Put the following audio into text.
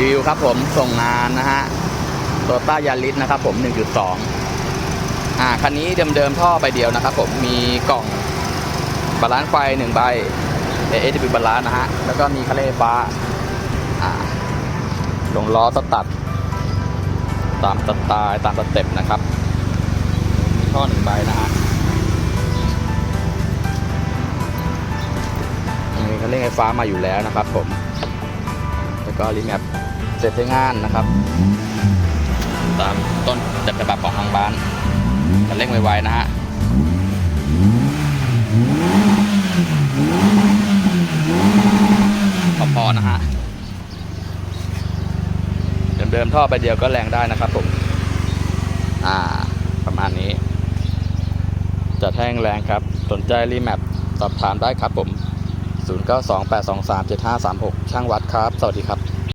รีวิวครับผมส่งงานนะฮะโตต้ายาริสนะครับผม1.2อ่าคันนี้เดิมๆท่อใบเดียวนะครับผมมีกล่องบาลานซ์ไฟหนึ่งใบเอเอจะเป็นบาลานซ์นะฮะแล้วก็มีคาเล่ฟ้าอ่าลงล้อสตัด ตามสไตล์ตามสเต็ปนะครับมีท่อหนึ่งใบนะฮะมีคันเร่ไฟฟ้ามาอยู่แล้วนะครับผม ก็รีแมปเสร็จใช้งานนะครับ ตามต้นจัดฉบับของทางบ้านคันเร่งไวๆนะฮะพอๆนะฮะเดิมๆท่อไปเดียวก็แรงได้นะครับผมอ่า ประมาณนี้ จะแท่งแรงครับ สนใจรีแมปสอบถามได้ครับผม 0928237536 ช่างวัดครับ สวัสดีครับ